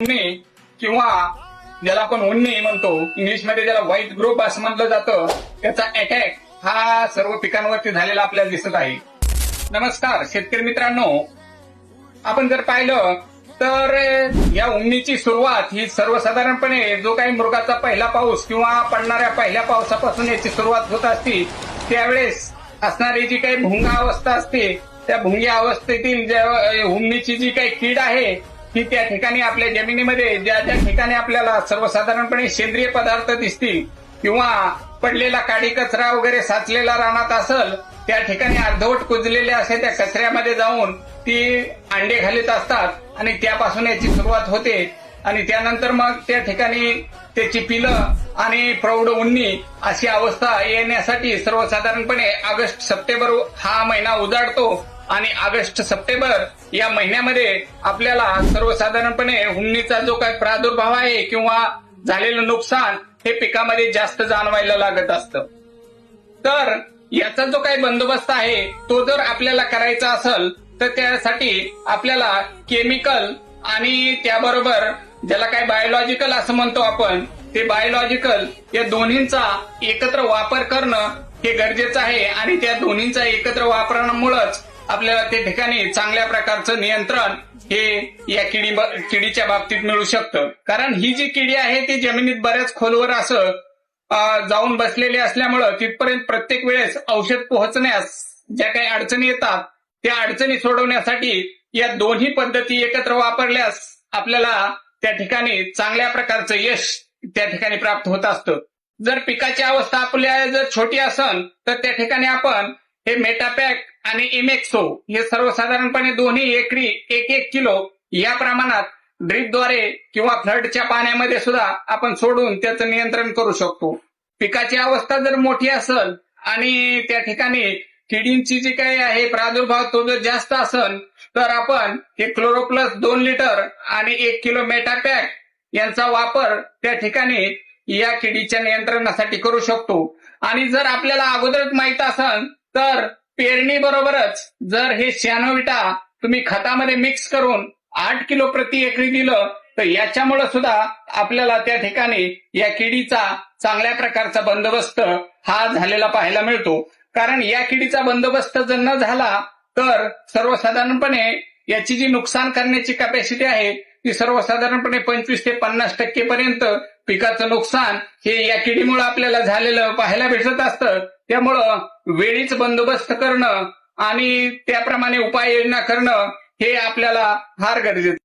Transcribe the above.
उन्नी किंवा ज्याला आपण उन्नी म्हणतो इंग्लिशमध्ये ज्याला व्हाईट ग्रुप असं म्हटलं जातं त्याचा अटॅक हा सर्व पिकांवरती झालेला आपल्याला दिसत आहे. नमस्कार शेतकरी मित्रांनो. आपण जर पाहिलं तर या उन्नीची सुरुवात ही सर्वसाधारणपणे जो काही मृगाचा पहिला पाऊस किंवा पडणाऱ्या पहिल्या पावसापासून याची सुरुवात होत असते त्यावेळेस असणारी जी काही भुंगा अवस्था असते त्या भुंग्या अवस्थेतील उन्नीची जी काही कीड आहे की त्या ठिकाणी आपल्या जमिनीमध्ये ज्या ज्या ठिकाणी आपल्याला सर्वसाधारणपणे सेंद्रिय पदार्थ दिसतील किंवा पडलेला काडी कचरा वगैरे साचलेला रानात असल त्या ठिकाणी अर्धवट कुजलेले असे त्या कचऱ्यामध्ये जाऊन ती अंडे घालीत असतात आणि त्यापासून याची सुरुवात होते. आणि त्यानंतर मग त्या ठिकाणी त्याची पिलं आणि प्रौढ उन्नी अशी अवस्था येण्यासाठी सर्वसाधारणपणे ऑगस्ट सप्टेंबर हा महिना उजाडतो. आणि ऑगस्ट सप्टेंबर या महिन्यामध्ये आपल्याला सर्वसाधारणपणे उन्नीचा जो काही प्रादुर्भाव आहे किंवा झालेलं नुकसान हे पिकामध्ये जास्त जाणवायला लागत असतं. तर याचा जो काही बंदोबस्त आहे तो जर आपल्याला करायचा असेल तर त्यासाठी आपल्याला केमिकल आणि त्याबरोबर ज्याला काय बायोलॉजिकल असं म्हणतो आपण ते बायोलॉजिकल या दोन्हींचा एकत्र वापर करणं हे गरजेचं आहे आणि त्या दोन्हींचा एकत्र वापरण्यामुळंच आपल्याला त्या ठिकाणी चांगल्या प्रकारचं नियंत्रण हे या किडी किडीच्या बाबतीत मिळू शकतं. कारण ही जी किडी आहे ती जमिनीत बऱ्याच खोलवर असं जाऊन बसलेली असल्यामुळं तिथपर्यंत प्रत्येक वेळेस औषध पोहोचण्यास ज्या काही अडचणी येतात त्या अडचणी सोडवण्यासाठी या दोन्ही पद्धती एकत्र वापरल्यास आपल्याला त्या ठिकाणी चांगल्या प्रकारचं यश त्या ठिकाणी प्राप्त होत असतं. जर पिकाची अवस्था आपल्या जर छोटी असन तर त्या ठिकाणी आपण हे मेटापॅक आणि इमेक्सो हे सर्वसाधारणपणे दोन्ही एकरी एक एक किलो या प्रमाणात ड्रीपद्वारे किंवा फ्लडच्या पाण्यामध्ये सुद्धा आपण सोडून त्याचं नियंत्रण करू शकतो. पिकाची अवस्था जर मोठी असेल आणि त्या ठिकाणी किडींची जी काही आहे प्रादुर्भाव तो जर जास्त असेल तर आपण हे क्लोरोप्लस दोन लिटर आणि एक किलो मेटापॅक यांचा वापर त्या ठिकाणी या किडीच्या नियंत्रणासाठी करू शकतो. आणि जर आपल्याला अगोदरच माहीत असेल तर पेरणी बरोबरच जर हे श्यानोविटा तुम्ही खतामध्ये मिक्स करून आठ किलो प्रति एकरी दिलं तर याच्यामुळे सुद्धा आपल्याला त्या ठिकाणी या किडीचा चांगल्या प्रकारचा बंदोबस्त हा झालेला पाहायला मिळतो. कारण या किडीचा बंदोबस्त जर न झाला तर सर्वसाधारणपणे याची जी नुकसान करण्याची कॅपॅसिटी आहे की सर्वसाधारणपणे पंचवीस ते पन्नास टक्के पर्यंत पिकाचं नुकसान हे या किडीमुळे आपल्याला झालेलं पाहायला भेटत असतं. त्यामुळं वेळीच बंदोबस्त करणं आणि त्याप्रमाणे उपाययोजना करणं हे आपल्याला फार गरजेचं